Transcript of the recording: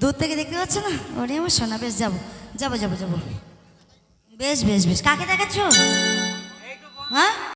দূর থেকে দেখতে পাচ্ছ না? ওরে আমার সোনা বেশ যাব। যাব যাব যাব। বেশ বেশ বেশ। কাকে দেখাচ্ছ? হ্যাঁ?